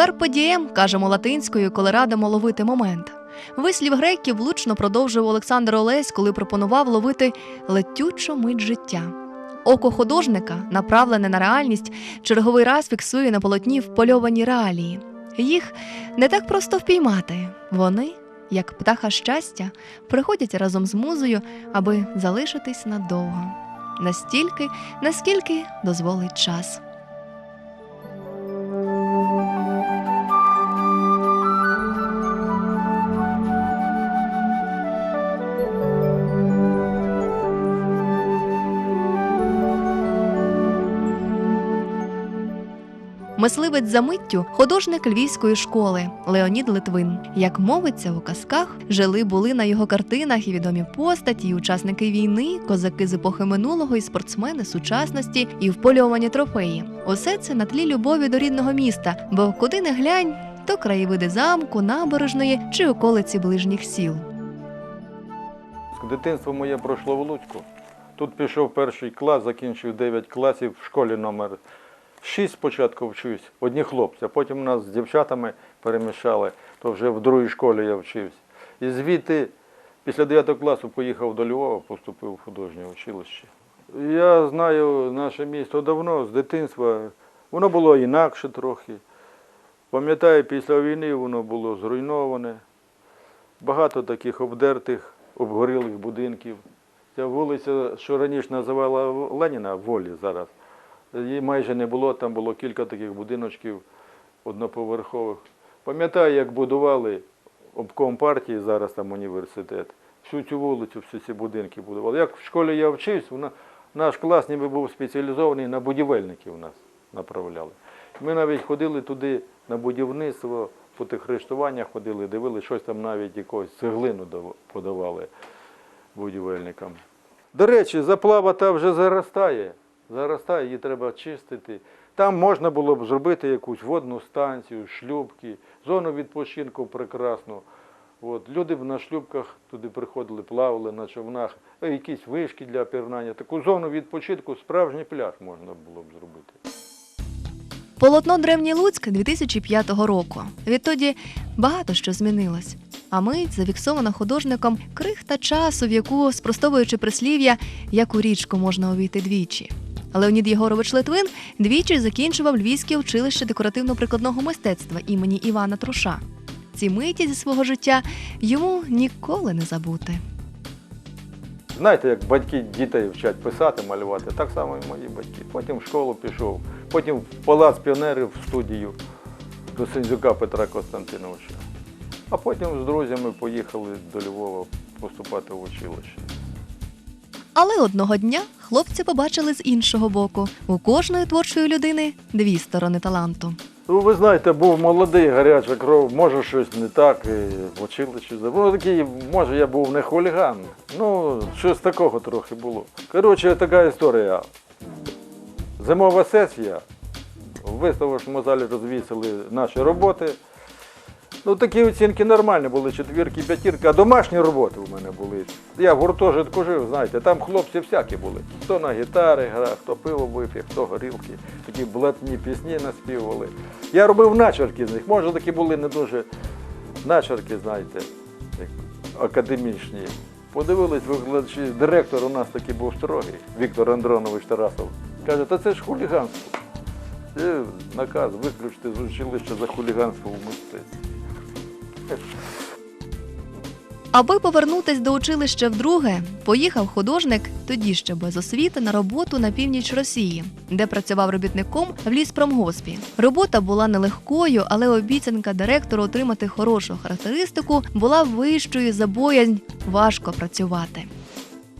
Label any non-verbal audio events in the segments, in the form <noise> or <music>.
Карпе дієм кажемо латинською, коли радимо ловити момент. Вислів греків влучно продовжив Олександр Олесь, коли пропонував ловити летючу мить життя. Око художника, направлене на реальність, черговий раз фіксує на полотні впольовані реалії. Їх не так просто впіймати. Вони, як птаха щастя, приходять разом з музою, аби залишитись надовго. Настільки, наскільки дозволить час. Мисливець за миттю художник львівської школи Леонід Литвин. Як мовиться у казках, жили були на його картинах і відомі постаті, і учасники війни, козаки з епохи минулого, і спортсмени сучасності, і вполювані трофеї. Усе це на тлі любові до рідного міста, бо куди не глянь, то краєвиди замку, набережної чи околиці ближніх сіл. Дитинство моє пройшло в Луцьку. Тут пішов перший клас, закінчив 9 класів в школі номер 6 спочатку вчусь, одні хлопці, а потім нас з дівчатами перемішали, то вже в другій школі я вчився. І звідти після 9 класу поїхав до Львова, поступив в художнє училище. Я знаю наше місто давно, з дитинства. Воно було інакше трохи. Пам'ятаю, після війни воно було зруйноване. Багато таких обдертих, обгорілих будинків. Ця вулиця, що раніше називала Леніна, волі зараз, її майже не було, там було кілька таких будиночків одноповерхових. Пам'ятаю, як будували обком партії, зараз там університет. Всю цю вулицю, всі ці будинки будували. Як в школі я вчився, вона, наш клас ніби був спеціалізований на будівельників нас направляли. Ми навіть ходили туди на будівництво, по тих рештуваннях ходили, дивилися, щось там навіть якогось цеглину подавали будівельникам. До речі, заплава та вже заростає. Заростає, її треба чистити. Там можна було б зробити якусь водну станцію, шлюбки, зону відпочинку прекрасну. От, люди б на шлюбках туди приходили, плавали на човнах, е, якісь вишки для пірнання. Таку зону відпочинку, справжній пляж можна було б зробити. Полотно Древній Луцьк 2005 року. Відтоді багато що змінилось. А мить зафіксована художником крихта часу, в яку, спростовуючи прислів'я, як у річку можна увійти двічі. Леонід Єгорович Литвин двічі закінчував Львівське училище декоративно-прикладного мистецтва імені Івана Труша. Ці миті зі свого життя йому ніколи не забути. Знаєте, як батьки дітей вчать писати, малювати, так само і мої батьки. Потім в школу пішов, потім в палац піонерів в студію до Сендзюка Петра Костянтиновича. А потім з друзями поїхали до Львова поступати в училище. Але одного дня хлопці побачили з іншого боку: у кожної творчої людини дві сторони таланту. Ну, ви знаєте, був молодий, гаряча кров, може щось не так, і в училищі. Ну, такий, може, я був не хуліган. Ну, щось такого трохи було. Коротше, така історія. Зимова сесія. В виставочному залі розвісили наші роботи. Ну, такі оцінки нормальні були, четвірки, п'ятірки, а домашні роботи у мене були. Я в гуртожитку жив, знаєте, там хлопці всякі були. Хто на гітари грав, хто пиво випив, хто горілки, такі блатні пісні наспівували. Я робив начерки з них. Може, такі були не дуже начерки, знаєте, академічні. Подивились викладачі, директор у нас такий був строгий, Віктор Андронович Тарасов. Каже, та це ж хуліганство. Це наказ виключити з училища за хуліганство в мистецтві. Аби повернутись до училища вдруге, поїхав художник, тоді ще без освіти, на роботу на північ Росії, де працював робітником в ліспромгоспі. Робота була нелегкою, але обіцянка директору отримати хорошу характеристику була вищою за боязнь важко працювати.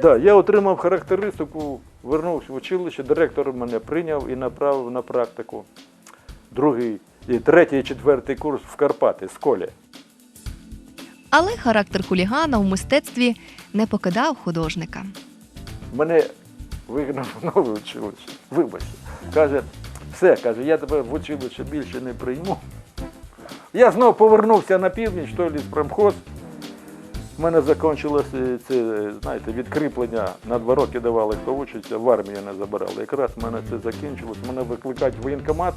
Так, я отримав характеристику, вернувся в училище, директор мене прийняв і направив на практику. Другий, і третій, і четвертий курс в Карпати, з колі. Але характер хулігана в мистецтві не покидав художника. Мене вигнав нове училище. Вибачте. Каже, все, каже, я тебе в училище більше не прийму. Я знову повернувся на північ, той ліспромхоз. У мене закінчилося це, знаєте, відкріплення на два роки давали, хто учиться, в армію не забирали. Якраз в мене це закінчилось. Мене викликають в воєнкомат,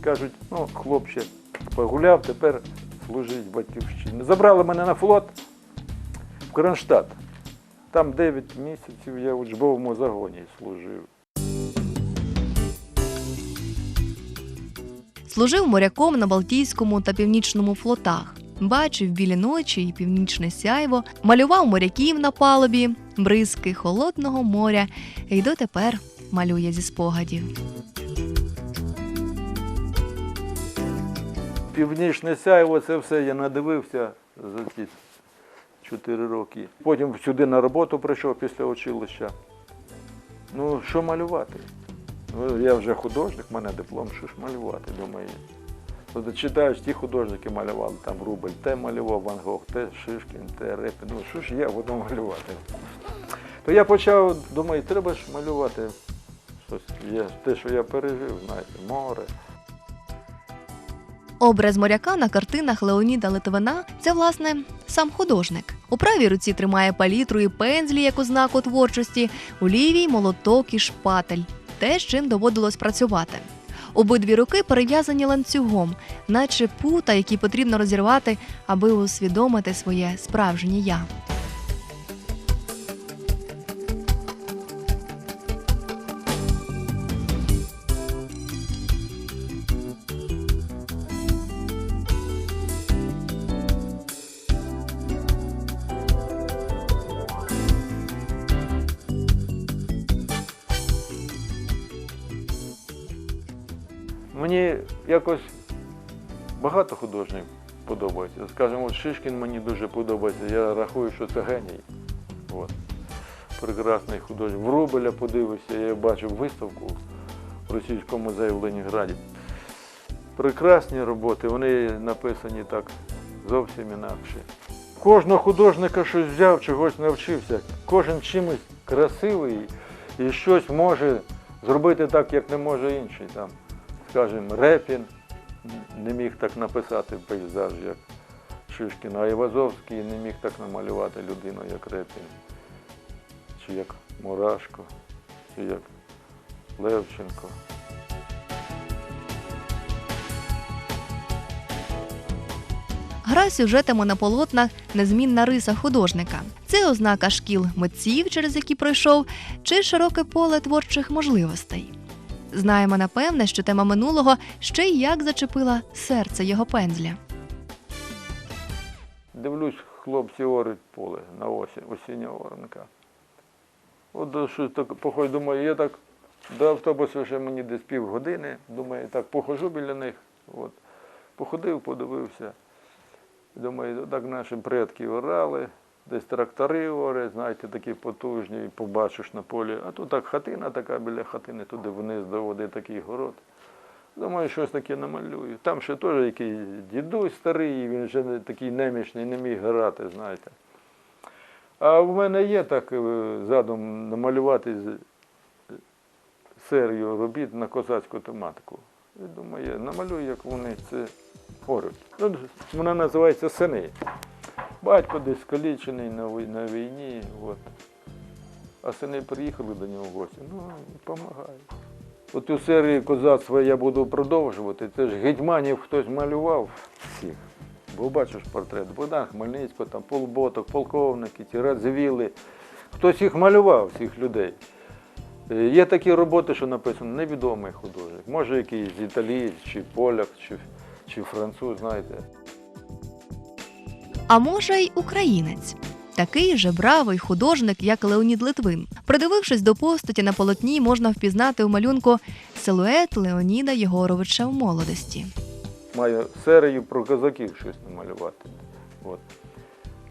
кажуть, ну, хлопче, Погуляв, тепер служить батьківщині. Забрали мене на флот в Кронштадт. Там 9 місяців я в учбовому загоні служив. Служив моряком на Балтійському та Північному флотах. Бачив білі ночі і північне сяйво, малював моряків на палубі, бризки холодного моря і дотепер малює зі спогадів. Північне сяйво, це все я надивився за ці 4 роки. Потім сюди на роботу прийшов після училища. Ну, що малювати? Ну, я вже художник, в мене диплом, що ж малювати, думаю. От читаєш, ті художники малювали, там Рубль те малював, Ван Гог, те Шишкін, те Репін. Ну що ж я буду малювати? То я почав, думаю, треба ж малювати щось. Те, що я пережив, знаєте, море. Образ моряка на картинах Леоніда Литвина це власне сам художник. У правій руці тримає палітру і пензлі як ознаку творчості, у лівій молоток і шпатель, те, з чим доводилось працювати. Обидві руки перев'язані ланцюгом, наче пута, які потрібно розірвати, аби усвідомити своє справжнє я. Якось багато художників подобається. Скажімо, Шишкін мені дуже подобається. Я рахую, що це геній. От. Прекрасний художник. Врубеля подивився, я бачив виставку в Російському музеї в Ленінграді. Прекрасні роботи, вони написані так зовсім інакше. Кожного художника щось взяв, чогось навчився. Кожен чимось красивий і щось може зробити так, як не може інший. Там, скажімо, Репін не міг так написати пейзаж, як Шишкін, а Івазовський не міг так намалювати людину, як Репін, чи як Мурашко, чи як Левченко. Гра сюжетами на полотнах незмінна риса художника. Це ознака шкіл митців, через які пройшов, чи широке поле творчих можливостей. Знаємо напевне, що тема минулого ще й як зачепила серце його пензля. Дивлюсь, хлопці орють поле на осінь, осіння оранка. От до- що так походь, думаю, я так до автобусу ще мені десь півгодини, думаю, так похожу біля них. От. Походив, подивився. Думаю, так наші предки орали, десь трактори орять, знаєте, такі потужні, побачиш на полі. А тут так хатина така біля хатини, туди вниз до води такий город. Думаю, щось таке намалюю. Там ще теж якийсь дідусь старий, він вже такий немічний, не міг грати, знаєте. А в мене є так е, задум намалювати серію робіт на козацьку тематику. І думаю, намалюю, як вони це орють. Ну, вона називається Сини. Батько десь скалічений на, війні. От. А сини приїхали до нього в гості. Ну, допомагають. Оту серію козацтва я буду продовжувати. Це ж гетьманів хтось малював всіх. Бо бачиш портрет Богдан Хмельницького, там полботок, полковники, ті радзвіли. Хтось їх малював, цих людей. Е, Є такі роботи, що написано невідомий художник. Може якийсь італієць, чи поляк, чи, чи француз, знаєте. А може й українець. Такий же бравий художник, як Леонід Литвин. Придивившись до постаті на полотні, можна впізнати у малюнку силует Леоніда Єгоровича в молодості. Маю серію про козаків щось намалювати. От.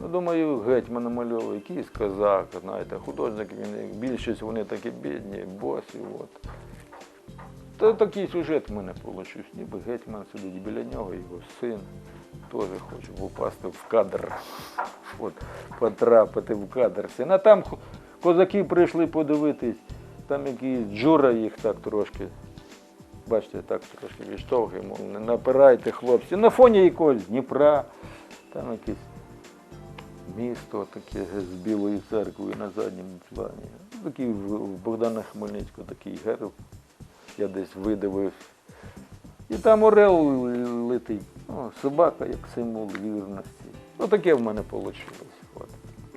Ну, думаю, гетьман намальовує, якийсь козак, знаєте, художник, він, більшість вони такі бідні, босі. От. Та такий сюжет в мене вийшов, ніби гетьман сидить біля нього, його син теж хоче попасти в кадр. От, потрапити в кадр. А там козаки прийшли подивитись, там якийсь джура їх так трошки бачите, так трошки відштовхує, мов не напирайте, хлопці. На фоні якогось Дніпра, там якесь місто таке з Білою церквою на задньому плані. Такий в Богдана Хмельницького такий герб. Я десь видивив І там орел летить. О, собака як символ вірності. Ну таке в мене вийшло. От.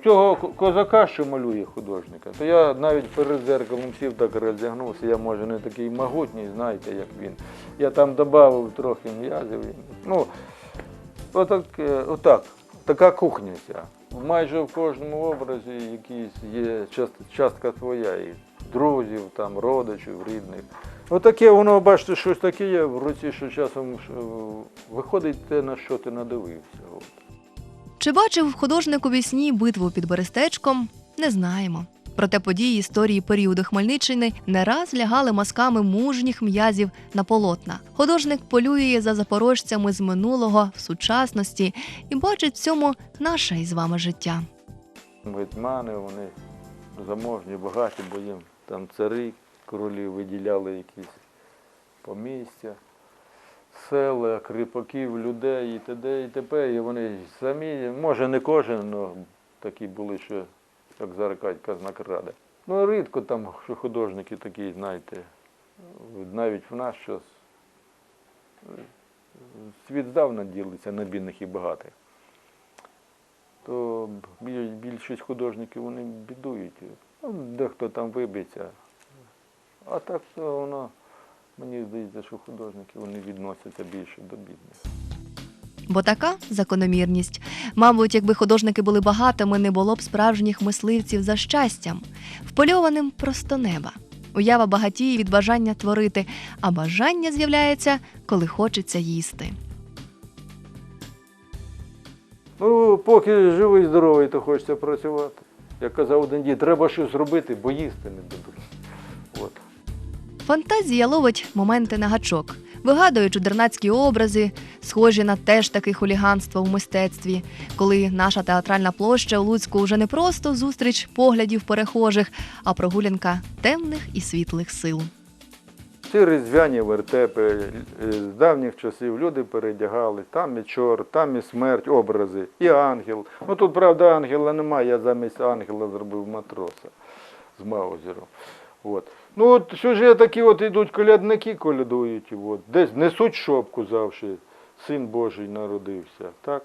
Цього козака, що малює художника, то я навіть перед зеркалом сів так роздягнувся, я може не такий могутній, знаєте, як він. Я там додав трохи м'язів. Ну, отак, е, отак, така кухня ця. Майже в кожному образі якийсь є частка твоя, і друзів, там, родичів, рідних. Отаке воно, бачите, щось таке є в руці, що часом виходить те, на що ти надивився. От. Чи бачив художник у вісні битву під Берестечком? Не знаємо. Проте події історії періоду Хмельниччини не раз лягали мазками мужніх м'язів на полотна. Художник полює за запорожцями з минулого в сучасності і бачить в цьому наше із вами життя. Гетьмани, вони заможні, багаті, бо їм там цари, королі виділяли якісь помістя, села, кріпаків, людей і т.д. і т.п. І вони самі, може не кожен, але такі були, що, як зараз кажуть, казнакради. Ну, рідко там, що художники такі, знаєте, навіть в наш час світ здавна ділиться на бідних і багатих то більшість художників вони бідують. Ну, дехто там вибиться. А так то воно, мені здається, що художники вони відносяться більше до бідних. Бо така закономірність. Мабуть, якби художники були багатими, не було б справжніх мисливців за щастям, впольованим просто неба. Уява багатіє від бажання творити, а бажання з'являється, коли хочеться їсти. Ну, поки живий, здоровий, то хочеться працювати. Як казав один дід, треба щось робити, бо їсти не дадуть. Фантазія ловить моменти на гачок, вигадує чудернацькі образи, схожі на теж таке хуліганство в мистецтві, коли наша театральна площа у Луцьку вже не просто зустріч поглядів перехожих, а прогулянка темних і світлих сил. Ці різдвяні вертепи е, з давніх часів люди передягали, там і чорт, там і смерть, образи, і ангел. Ну тут, правда, ангела немає, я замість ангела зробив матроса з Маузером. От. Ну от сюжет такі от ідуть колядники, колядують, от. десь несуть шопку завжди, син Божий народився. Так?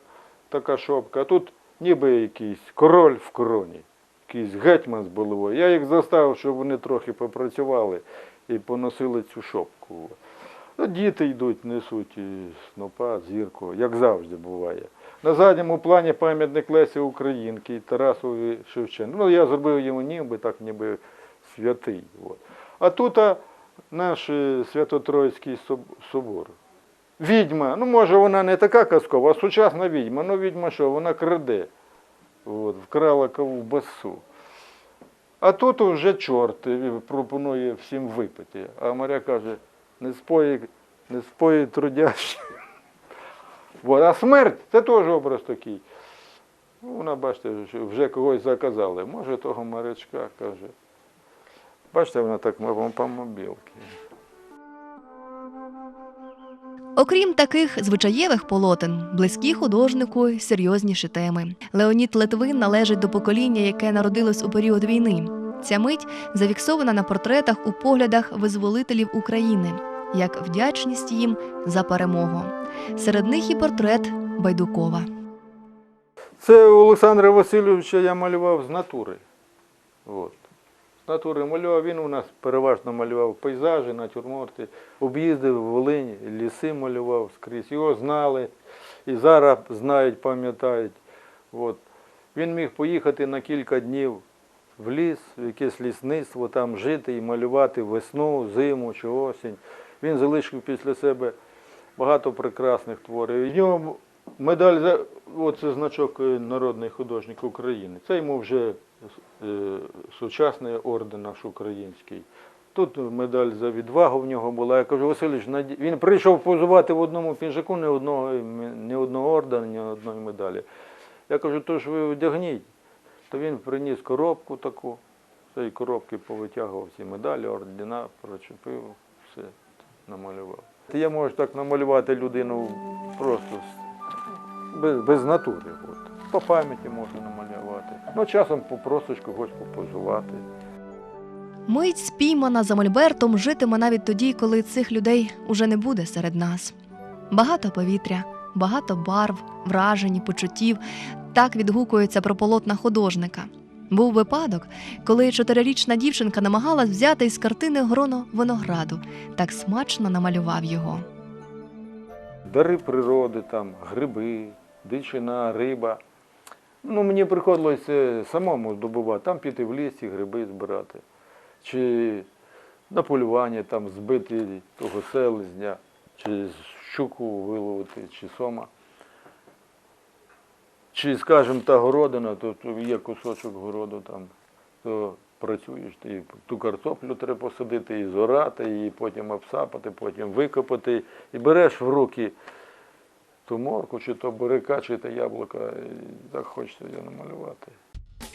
Така шопка. А тут ніби якийсь король в короні, якийсь гетьман з головою. Я їх заставив, щоб вони трохи попрацювали і поносили цю шопку. Ну, діти йдуть, несуть снопа, зірку, як завжди буває. На задньому плані пам'ятник Лесі Українки Тарасові Шевченку. Ну, я зробив йому ніби так, ніби святий. От. А тут а, наш е, Свято-Троїцький собор. Відьма, ну може вона не така казкова, а сучасна відьма. Ну відьма що, вона краде. От, вкрала ковбасу. А тут вже чорт е, пропонує всім випити. А Маря каже, не спої, не спої трудящі. <laughs> От. А смерть це теж образ такий. Ну, Вона, бачите, вже когось заказали. Може, того морячка каже. Бачите, вона так по мобілки. Окрім таких звичаєвих полотен, близькі художнику й серйозніші теми. Леонід Литвин належить до покоління, яке народилось у період війни. Ця мить зафіксована на портретах у поглядах визволителів України, як вдячність їм за перемогу. Серед них і портрет Байдукова. Це у Олександра Васильовича я малював з натури. От. Натури малював, він у нас переважно малював пейзажі, натюрморти, об'їздив Волинь, ліси малював скрізь. Його знали і зараз знають, пам'ятають. От. Він міг поїхати на кілька днів в ліс, в якесь лісництво, там жити і малювати весну, зиму чи осінь. Він залишив після себе багато прекрасних творів. В нього медаль за оце значок е, народний художник України. Це йому вже сучасний орден наш український. Тут медаль за відвагу в нього була. Я кажу, Васильович, він прийшов позувати в одному пінжаку ні одного, ні одного ордена, ні одної медалі. Я кажу, то ж ви одягніть. То він приніс коробку таку, з цієї коробки повитягував ці медалі, ордена, прочепив, все намалював. Я можу так намалювати людину просто без, без натури. По пам'яті можу намалювати. Ну, часом попросиш когось попозувати. Мить спіймана за мольбертом житиме навіть тоді, коли цих людей уже не буде серед нас. Багато повітря, багато барв, вражень, почуттів так відгукується про полотна художника. Був випадок, коли чотирирічна дівчинка намагалась взяти із картини гроно винограду, так смачно намалював його. Дари природи, там, гриби, дичина, риба. Ну, мені приходилося самому здобувати, там піти в лісі, гриби збирати. Чи на полювання там збити того селезня, чи щуку виловити, чи сома. Чи, скажімо, та городина, то, то є кусочок городу там, то працюєш, ти ту картоплю треба посадити, і зорати, і потім обсапати, потім викопати. І береш в руки ту морку, чи то буряка, чи то яблука, і так хочеться його намалювати.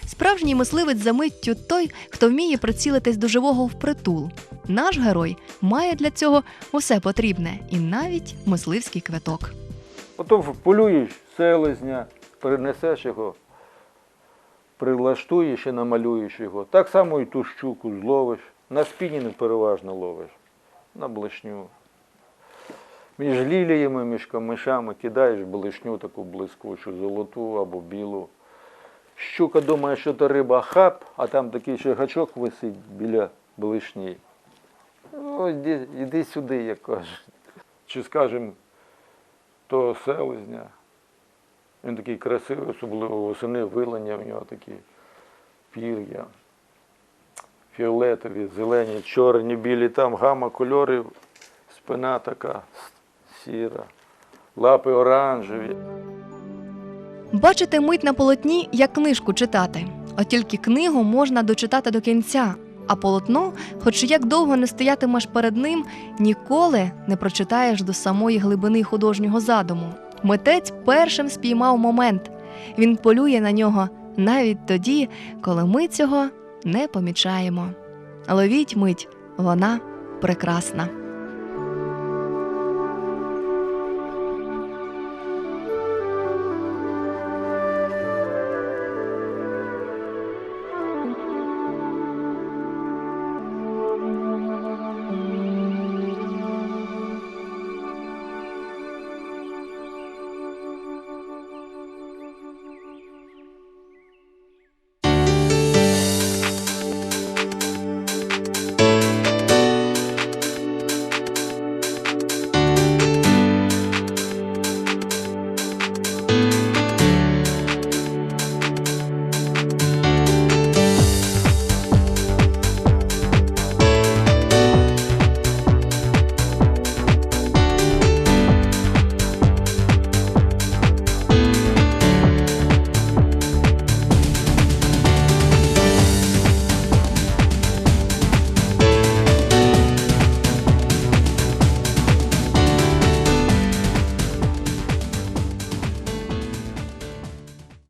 Справжній мисливець за миттю той, хто вміє прицілитись до живого впритул. Наш герой має для цього усе потрібне, і навіть мисливський квиток. Потім полюєш селезня, перенесеш його, прилаштуєш і намалюєш його. Так само і ту щуку зловиш. На спінінг переважно ловиш, на блешню. Між ліліями, між камишами кидаєш блешню таку блискучу, золоту або білу. Щука думає, що то риба хап, а там такий ще гачок висить біля блешні. Ну, іди, іди сюди, як кажуть. Чи скажемо, то селезня. Він такий красивий, особливо восени вилення в нього такі пір'я. Фіолетові, зелені, чорні, білі, там гама кольорів, спина така сіра, лапи оранжеві. Бачити мить на полотні, як книжку читати. От тільки книгу можна дочитати до кінця, а полотно, хоч як довго не стоятимеш перед ним, ніколи не прочитаєш до самої глибини художнього задуму. Митець першим спіймав момент. Він полює на нього навіть тоді, коли ми цього не помічаємо. Ловіть мить, вона прекрасна.